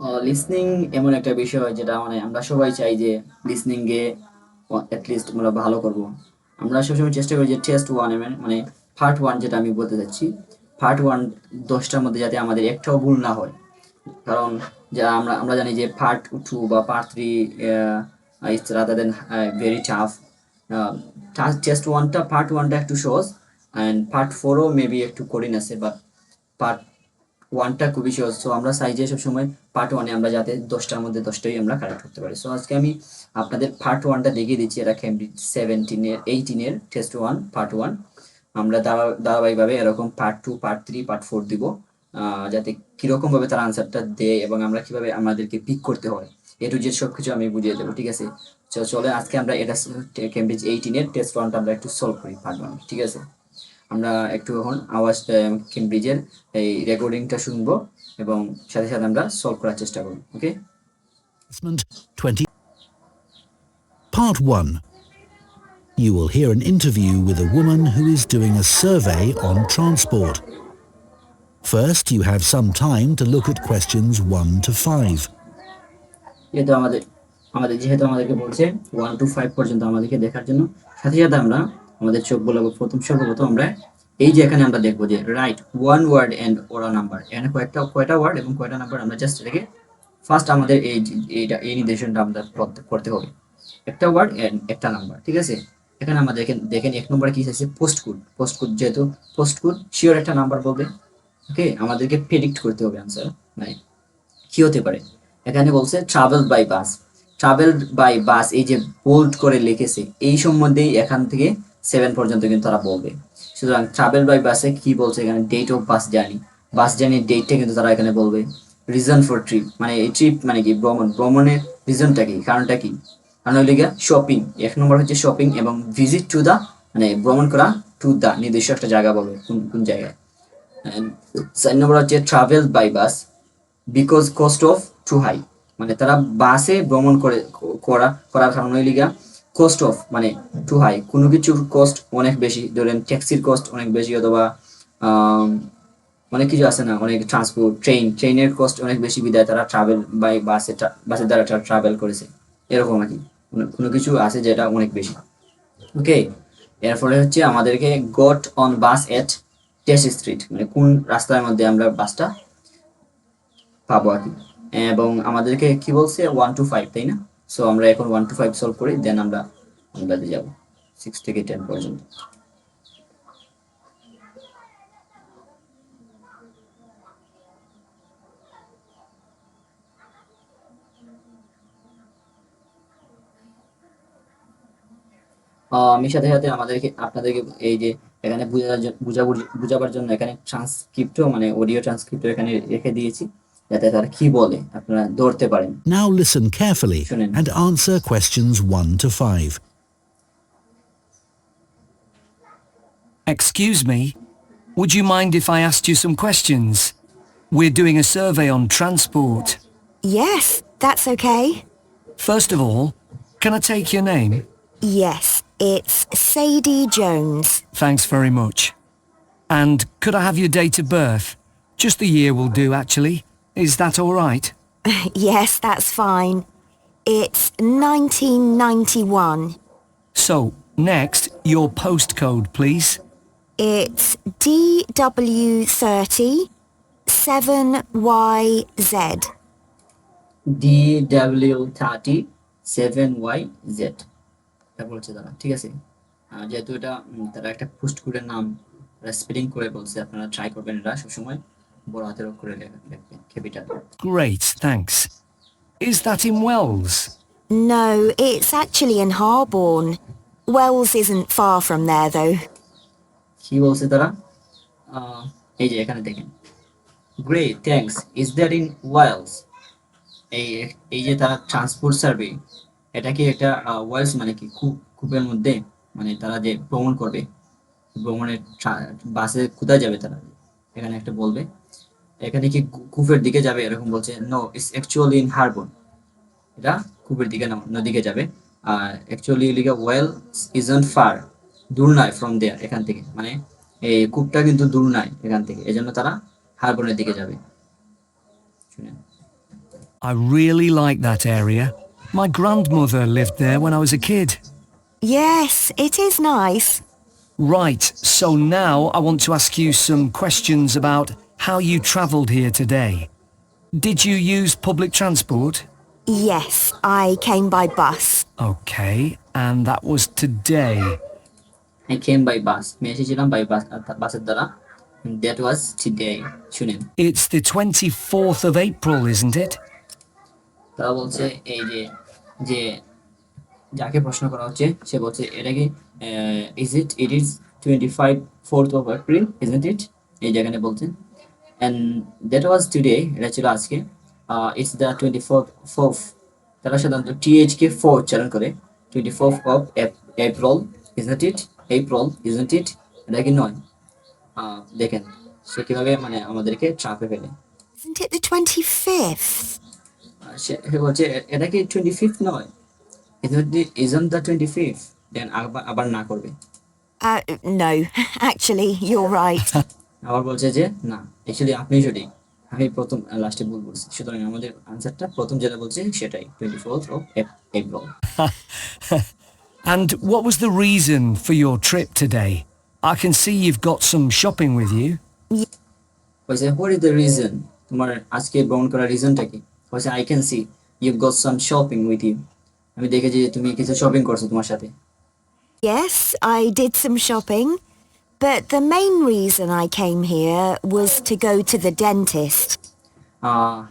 Listening এমন একটা বিষয় যেটা মানে আমরা সবাই চাই যে লিসনিং এ অ্যাটলিস্ট আমরা ভালো করব। আমরা সবসময় চেষ্টা করি যে টেস্ট ওয়ান মানে পার্ট ওয়ান যেটা আমি বলতে চাচ্ছি পার্ট ওয়ান দশটার মধ্যে যাতে আমাদের একটাও ভুল না হয়। কারণ যা আমরা আমরা জানি যে পার্ট টু বা part three rather than very tough test ওয়ানটা পার্ট ওয়ানটা একটু সহজ অ্যান্ড পার্ট ফোরও মেবি একটু কঠিন আছে বাট পার্ট ওয়ানটা খুবই সহজ। সো আমরা সাইজে যে সবসময় পার্ট ওয়ানে আমরা যাতে দশটার মধ্যে দশটাই আমরা কালেক্ট করতে পারি। সো আজকে আমি আপনাদের পার্ট ওয়ানটা দেখিয়ে দিচ্ছি। এটা ক্যামব্রিজ সেভেন্টিনের এইটিনের টেস্ট ওয়ান পার্ট ওয়ান আমরা ধারা, ধারাবাহিকভাবে এরকম part two part three part four দিব যাতে কীরকম ভাবে তার আনসারটা দেয় এবং আমরা কীভাবে আমাদেরকে পিক করতে হয়। এ টু জেড সব কিছু আমি বুঝিয়ে দেবো, ঠিক আছে? চলে আজকে আমরা এটা ক্যামব্রিজ এইটিনের টেস্ট ওয়ানটা আমরা একটু সলভ করি পার্ট ওয়ান ঠিক আছে? আমরা একটু এখন আওয়াজ কেমব্রিজের এই রেকর্ডিংটা শুনব এবং সাথে সাথে আমরা সলভ করার চেষ্টা করব ওকে Assessment 20. Part 1. You will hear an interview with a woman who is doing a survey on transport. First, you have some time to look at questions 1 to 5. যেহেতু আমাদের আমাদের যেহেতু আমাদেরকে বলছে ওয়ান টু ফাইভ পর্যন্ত আমাদেরকে দেখার জন্য সাথে সাথে আমরা আমাদের চোখ বলাবো প্রথম, সর্বপ্রথম আমরা এই যে এখানে আমরা দেখব যে write one word and or a number এখানে কয়েকটা, কয়টা ওয়ার্ড এবং কয়টা নাম্বার আমরা জাস্ট এটাকে ফার্স্ট আমাদের এই, এইটা, এই নির্দেশনটা আমরা করতে- হবে। একটা ওয়ার্ড এন্ড একটা নাম্বার ঠিক আছে? এখানে আমরা দেখেন দেখেন এক নম্বরে কি আছে পোস্ট কোড পোস্ট কোড যেহেতু পোস্ট কোড শিওর একটা নাম্বার বলবে। ওকে? আমাদেরকে প্রেডিক্ট করতে হবে আনসার মানে কি হতে পারে? এখানে বলছে travel by bus travel by bus এই যে বোল্ড করে লিখেছে, এই সম্বন্ধেই এখান থেকে সেভেন পর্যন্ত কিন্তু তারা বলবে। সুতরাং ট্রাভেল বাই বাসে কি বলছে এখানে? Date of bus journey bus জার্নির ডেটটা কিন্তু তারা এখানে বলবে। রিজন ফর ট্রিপ মানে এই ট্রিপ মানে কি? ভ্রমণ। ভ্রমণের রিজনটা কি? কারণটা কি? কারণ হলো শপিং এক নম্বর হচ্ছে শপিং এবং ভিজিট টু দা মানে ভ্রমণ করা টু দা নির্দিষ্ট একটা জায়গা বলবে কোন কোন জায়গায়। চার নম্বর হচ্ছে travel by bus because cost of too high মানে তারা বাসে ভ্রমণ করে করা করার কারণ হইল গিয়া কস্ট অফ মানে টু হাই কোনো কিছুর কস্ট অনেক বেশি। ধরেন ট্যাক্সির কস্ট অনেক বেশি অথবা অনেক কিছু আছে না? অনেক ট্রান্সপোর্ট ট্রেন ট্রেনের কস্ট অনেক বেশি বিদায় তারা ট্রাভেল বাই বাসে বাসের দ্বারা ট্রাভেল করেছে। এরকম আর কি। কোনো- কিছু আছে যেটা অনেক বেশি। ওকে এর ফলে হচ্ছে আমাদেরকে got on bus at test street মানে কোন রাস্তার মধ্যে আমরা বাসটা পাবো আর কি। এবং আমাদেরকে কি বলছে? ওয়ান টু ফাইভ তাই না? সো আমরা এখন ওয়ান টু ফাইভ সলভ করি দেন আমরা আমরাতে যাব সিক্স থেকে টেন পর্যন্ত। আমি সাথে সাথে আমাদেরকে, আপনাদেরকে এই যে এখানে বুঝাবার জন্য এখানে ট্রান্সক্রিপ্টও মানে অডিও ট্রান্সক্রিপ্টও এখানে রেখে দিয়েছি। যাতে তারা কি বলে আপনারা ধরতে পারেন Now listen carefully Shunin. and answer questions 1 to 5. Excuse me, would you mind if I asked you some questions? We're doing a survey on transport. Yes, that's okay. First of all, can I take your name? Yes, it's Sadie Jones. Thanks very much. And could I have your date of birth? Just the year will do, actually. Is that all right? Yes, that's fine. It's 1991. So, next, your postcode, please. It's DW30 7YZ. D W thirty seven Y Z এটা বলছে তারা ঠিক আছে আহ, যেহেতু এটা উম, তারা একটা post কোডের নাম স্পেলিং করে বলছে আপনারা ট্রাই করবেন এটা সবসময় বড় হাতের অক্ষরে লেখা লিখবেন capital Great, thanks. Is that in Wells? No, it's actually in Harborne. Wells isn't far from there though. কি বলছে তারা আহ, এই যে এখানে দেখেন great thanks is that in Wales এই এই যে তারা ট্রান্সপোর্ট সার্ভে এটা কি একটা ওয়েলস মানে কি কূপ কূপের মধ্যে মানে তারা যে ভ্রমণ করবে ভ্রমণের বাসে কোথায় যাবে তারা এখানে একটা বলবে এখানে কি কূপের দিকে যাবে? এরকম বলছে নো ইটস অ্যাকচুয়ালি ইন হারবন এটা কূপের দিকে না নদীকে যাবে। আর অ্যাকচুয়ালি লিখে ওয়েল ইজন্ট ফার দূর নয় ফ্রম দেয়ার এখান থেকে। মানে এই কূপটা কিন্তু দূর নয় এখান থেকে। এজন্য তারা হারবনের দিকে যাবে। শুনেন। I really like that area. My grandmother lived there when I was a kid. Yes, it is nice. Right, so now I want to ask you some questions about how you travelled here today. Did you use public transport? Yes, I came by bus. Okay, and that was today. I came by bus আমি এসেছিলাম by bus বাসের দ্বারা that was today শুনেন It's the 24th of April, isn't it? তারা বলছে এই যে যে যাকে প্রশ্ন করা হচ্ছে সে বলছে এটা কি is it it is twenty five fourth of April isn't it এই যেখানে বলছেন অ্যান্ড দ্যাট ওয়াজ টুডে এটা ছিল আজকে। It's the twenty fourth fourth তারা সাধারণত টিএইচ কে ফোর উচ্চারণ করে। Twenty fourth of April isn't it April isn't it এটা কি নয়। দেখেন সে কীভাবে মানে আমাদেরকে চাপে ফেলে। Isn't it the 25th? সে বলছে এটা কি টোয়েন্টি ফিফথ নয় ইজন দ্য টোয়েন্টি ফিফথ দেন আবার আবার না করবে। Uh, no, actually, you're আবার বলছে যে না। অ্যাকচুয়ালি আপনি সঠিক আমি প্রথম লাস্টে ভুল বলছি। সুতরাং আমাদের আনসারটা প্রথম যেটা বলছে সেটাই। Twenty fourth of April And what was the reason for your trip today? I can see you've got some shopping with you. বলছে হোয়াট ইজ দ্য রিজন তোমার আজকে ভ্রমণ করার রিজনটা কি? বলছে I can see you got some shopping with you আমি দেখেছি যে তুমি কিছু শপিং করছ তোমার সাথে। Yes, I did some shopping, but the main reason I came here was to go to the dentist. uh,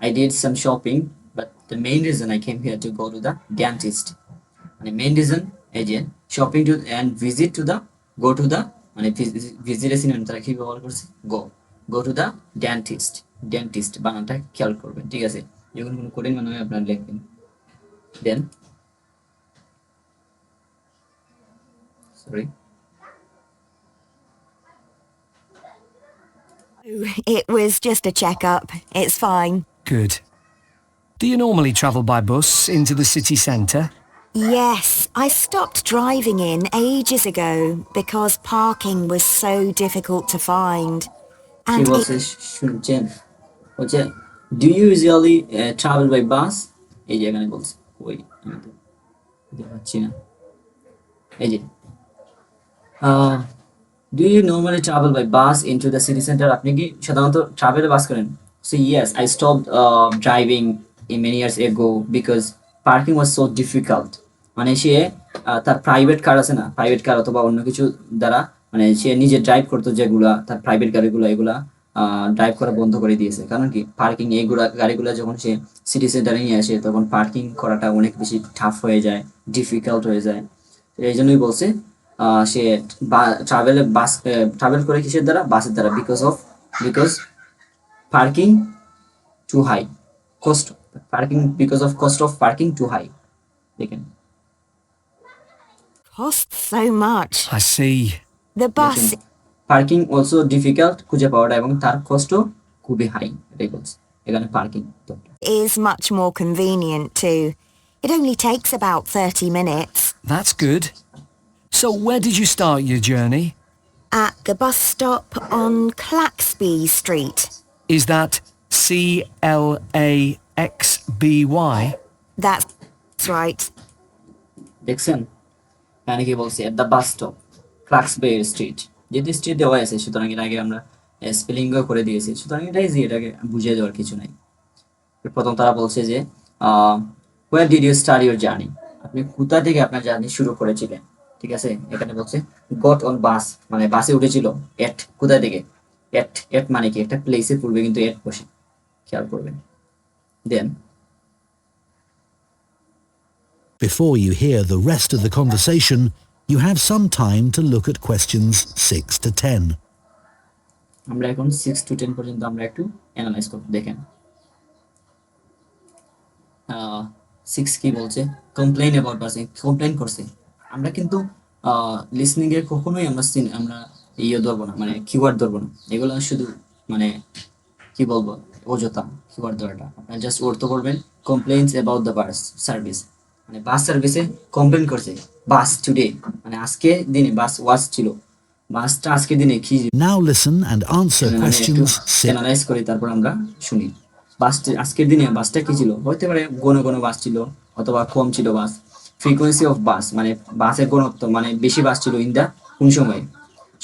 I did some shopping, but the main reason I came here to go to the dentist. মানে main reason যে shopping to and visit to the go to the মানে cinema তারা কি ব্যবহার করছে go go to the dentist dentist বানানটা খেয়াল করবেন ঠিক আছে যখন কোনো কোডিং বানাবে আপনারা লিখবেন then sorry It was just a checkup. It's fine. Good. Do you normally travel by bus into the city centre? Yes, I stopped driving in ages ago because parking was so difficult to find. কি And বলছে it, শুনছেন বলছে do you usually travel by bus এই যে এখানে বলছে ওই আমি তো খুঁজে পাচ্ছি না এই যে do you normally travel by bus into the city centre আপনি কি সাধারণত ট্রাভেলে বাস করেন? So yes I stop driving in many years ago because parking was so difficult মানে সে তার প্রাইভেট কার আছে না প্রাইভেট কার অথবা অন্য কিছু দ্বারা মানে সে নিজে ড্রাইভ করতো যেগুলা, তার প্রাইভেট গাড়িগুলো, এগুলা ড্রাইভ করা বন্ধ করে দিয়েছে। কারণ কি? পার্কিং এইগুলা গাড়িগুলো যখন সে সিটি সেন্টারে নিয়ে আসে, তখন পার্কিং করাটা অনেক বেশি টাফ হয়ে যায় ডিফিকাল্ট হয়ে যায়। এই জন্যই বলছে সে ট্রাভেলে বাস ট্রাভেল করে কিসের দ্বারা বাসের দ্বারা because of because parking too high cost parking because of cost of parking too high দেখেন costs so much. I see. The bus parking also difficult খুঁজে পাওয়াটা এবং তার কষ্ট খুবই হাই এটাই বলছে এখানে parking is much more convenient too. It only takes about 30 minutes. That's good. So, where did you start your journey? At the bus stop on Claxby Street. Is that C L A X B Y? That's right. দেখছেন এখানে কি বলছে at the bus stop Claxby street যেহেতু street দেওয়া আছে সুতরাং এর আগে আমরা স্পেলিংও করে দিয়েছি সুতরাং এটাই যে এটাকে বুঝিয়ে দেওয়ার কিছু নাই প্রথম তারা বলছে যে where did you start your journey আপনি কোথা থেকে আপনার জার্নি শুরু করেছিলেন ঠিক আছে? এখানে বলছে গট অন বাস মানে বাসে উঠেছিল এট কোথায় থেকে? এট এট মানে কি? একটা প্লেসের পূর্বে কিন্তু এট বসে। খেয়াল করবেন। দেন Before you hear the rest of the conversation, you have some time to look at questions 6 to 10. আমরা এখন সিক্স টু টেন পর্যন্ত আমরা একটু অ্যানালাইজ করব। দেখেন। সিক্স কি বলছে? কমপ্লেইন অ্যাবাউট বাসিং কমপ্লেইন করছে। আমরা কিন্তু লিসনিং এ কখনোই আমরা সিন- আমরা ইয়ে ধরবো না মানে কিওয়ার্ড ধরবো না। এগুলো শুধু মানে কি বলব অযথা কিওয়ার্ড ধরাটা। আপনারা জাস্ট অর্থ করবেন complains about the bus service মানে বাস সার্ভিসে কমপ্লেইন করছে বাস টুডে মানে আজকে দিনে বাস ওয়াচ ছিল। বাসটা আজকে দিনে কি answer মানে একটু questions 6. অ্যানালাইজ করি তারপর আমরা শুনি। বাসটি আজকের দিনে বাসটা কি ছিল? হতে পারে ঘন ঘন বাস ছিল অথবা কম ছিল বাস ফ্রিকোয়েন্সি অফ বাস মানে বাসের ঘনত্ব মানে বেশি বাস ছিল ইন দা কোন সময়?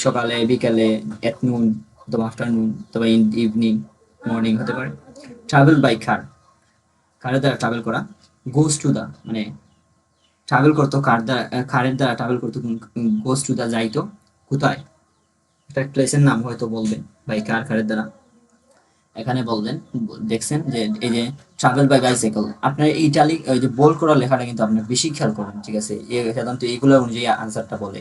সকালে, বিকালে এট নুন অথবা আফটারনুন অথবা ইন ইভিনিং মর্নিং হতে পারে। ট্রাভেল বাই কার কারের দ্বারা ট্রাভেল করা। গোস টু দা মানে ট্রাভেল করতো কার দ্বারা কারের দ্বারা ট্রাভেল করতো গোস টু দা যাইতো। কোথায়? একটা প্লেসের নাম হয়তো বলবেন বাই কার কারের দ্বারা। এখানে বললেন, দেখছেন যে এই যে ট্রাভেল বাই বাইসাইকেল আপনার ইটালি ওই যে বোল্ড করা লেখাটা কিন্তু আপনি বেশি খেয়াল করবেন ঠিক আছে সাধারণত এইগুলো অনুযায়ী আনসারটা বলে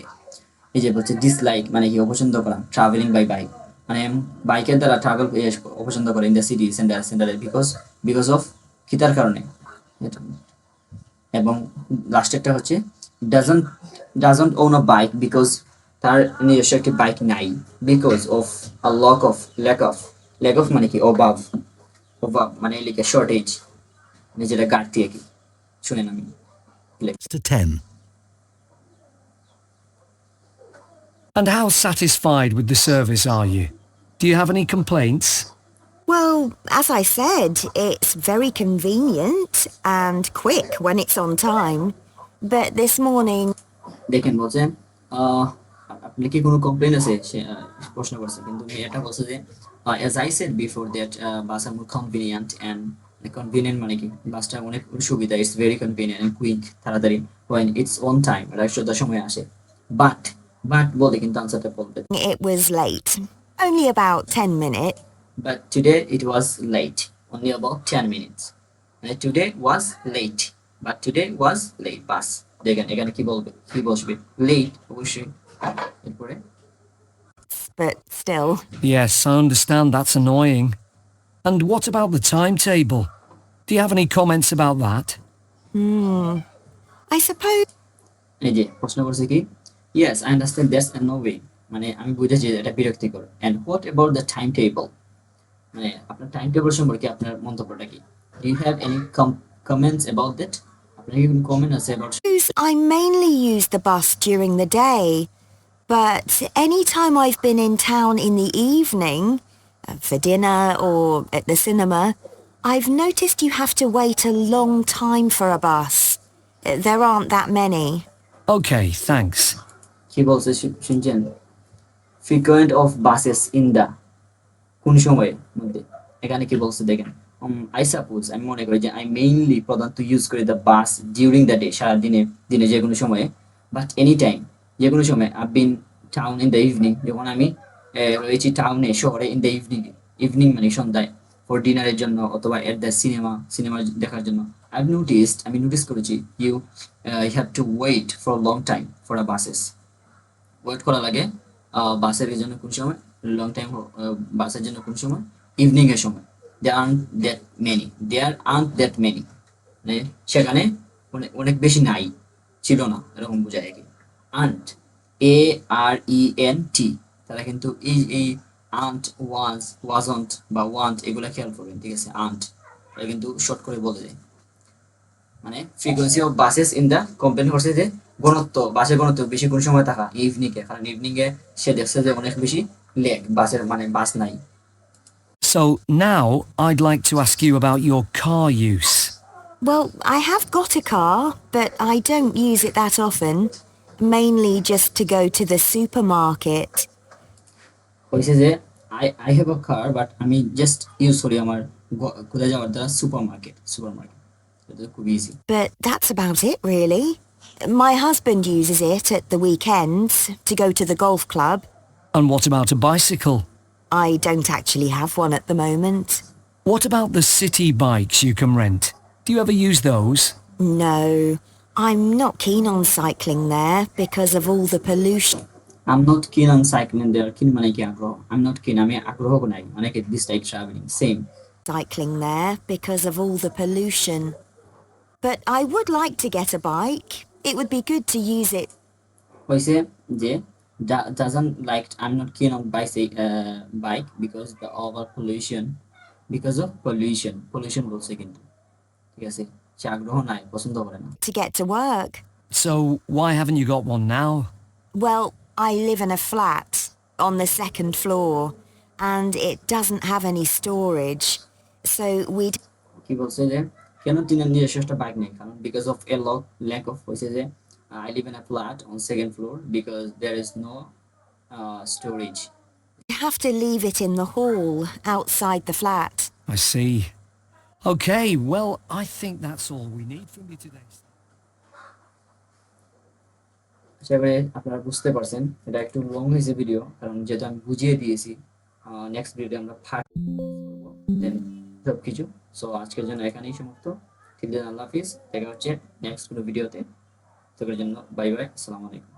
এই যে বলছে ডিসলাইক মানে কি অপছন্দ করা ট্রাভেলিং বাই বাইক মানে বাইকের দ্বারা ট্রাভেল অপছন্দ করে ইন দ্য সিটি সেন্টার সেন্টারে বিকজ বিকজ অফ খিতার কারণে। এবং লাস্টেরটা হচ্ছে doesn't doesn't own a bike because তার নিজস্ব একটি বাইক নাই because of a lock of lack of lack of মানে কি অভাব অভাব মানে লিখে শর্টেজ নিজেরা ঘাটতি আর কি শুনেন আমি to 10. And how satisfied with the service are you? Do you have any complaints? Well, as I said, it's very convenient and quick when it's on time. But this morning, দেখেন বলছে আহ, আপনি কি কোনো কমপ্লেন আছে সে আহ, প্রশ্ন করছে কিন্তু মেয়েটা বলছে যে as I said before that bus are more convenient and convenient মানে কি বাসটা অনেক সুবিধা it's very convenient and quick তাড়াতাড়ি ওয়েন ইটস অন টাইম রাষ্ট্রতার সময় আসে বাট বাট বলে কিন্তু আনসারটা বলবে it was late. Only about 10 minutes. But today it was late, only about 10 minutes. And today was late, but today was late. বাস দেখেন এখানে কি বলবে কি বসবে লেট অবশ্যই এরপরে But still, Yes, I understand that's annoying. And what about the timetable? Do you have any comments about that? I suppose এই যে প্রশ্ন করছে কি yes I understand that's a no way মানে আমি বুঝেছি যে এটা বিরক্তিকর and what about the timetable মানে আপনার টাইম টেবল সম্পর্কে আপনার মন্তব্যটা কি do you have any comments about that আপনার কি কোনো কমেন্ট আছে about I mainly use the bus during the day. But any time I've been in town in the evening, uh, for dinner or at the cinema, I've noticed you have to wait a long time for a bus. Uh, There aren't that many. Okay, thanks. কি বলছে শু- শুনছেন frequent of buses in the কোন সময়ের মধ্যে এখানে কি বলছে দেখেন আই সাপোজ আমি মনে করি যে আই মেইনলি প্রধানত ইউজ করি the bus during the day সারা দিনে দিনে যে কোনো সময়ে বাট এনি টাইম যে কোনো সময় I been town in the evening যখন আমি রয়েছি টাউনে শহরে ইন দ্য ইভিনিং ইভিনিং মানে সন্ধ্যায় ফর ডিনারের জন্য অথবা এট দ্য সিনেমা সিনেমা দেখার জন্য আই নোটিসড আমি নোটিস করেছি you have to wait for long time for a buses wait করা লাগে বাসের জন্য কোন সময় লং টাইম বাসের জন্য কোন সময় ইভিনিং এর সময় they aren't that many they are aren't that many মানে সেখানে অনেক বেশি নাই ছিল না এরকম বোঝায় আর কি আন্ট এ আর ই এন টি তারা কিন্তু এই এই আন্ট ওয়ান্স ওয়াজন্ট বা ওয়ান্ট এগুলা খেয়াল করবেন ঠিক আছে আন্ট এটা কিন্তু শর্ট করে বলে দেয় মানে frequency of buses in the complain করছে যে ঘনত্ব বাসের ঘনত্ব বেশি কোন সময় থাকা ইভিনিং এ কারণ ইভিনিং এ সে দেখছে যে অনেক বেশি লেগ বাসের মানে বাস নাই So now I'd like to ask you about your car use. Well, I have got a car, but I don't use it that often. Mainly just to go to the supermarket. হয়েছে যে I I have a car but আমি just use করি আমার গ- কোথায় যাওয়ার দ্বারা super market super market এটা খুব easy But that's about it, really. My husband uses it at the weekends to go to the golf club. And what about a bicycle? I don't actually have one at the moment. What about the city bikes you can rent? Do you ever use those? No, I'm not keen on cycling there because of all the pollution. I'm not keen on cycling there keen মানে কি আগ্রহ আম not কিন আমি আগ্রহ নাই অনেকে dislike travelling same cycling there because of all the pollution. But I would like to get a bike. It would be good to use it হয়েছে যে doesn't like I'm not keen on bicycle uh, bike because the over pollution because of pollution pollution বলছে কিন্তু ঠিক আছে সে আগ্রহ নাই পছন্দ করে না to get to work. So why haven't you got one now? Well, I live in a flat on the second floor and it doesn't have any storage. so we কি বলছে যে কেন তিনার নিজস্ব একটা বাইক নেই কারণ because of a lock lack of হয়েছে যে I live in a flat on second floor because there is no storage have to leave it in the hall outside the flat. I see. Okay, well, I think that's all we need from you today. করি আপনারা বুঝতে পারছেন এটা একটু long হয়েছে video কারণ যেহেতু আমি বুঝিয়ে দিয়েছি নেক্সট ভিডিও আমরা ফার্স্ট দেন সব কিছু সো আজকের জন্য এখানেই সমাপ্ত। ঠিক আল্লাহ হাফিজ। দেখা হচ্ছে নেক্সট কোনো ভিডিওতে তোদের জন্য বাই বাই আসসালামু আলাইকুম।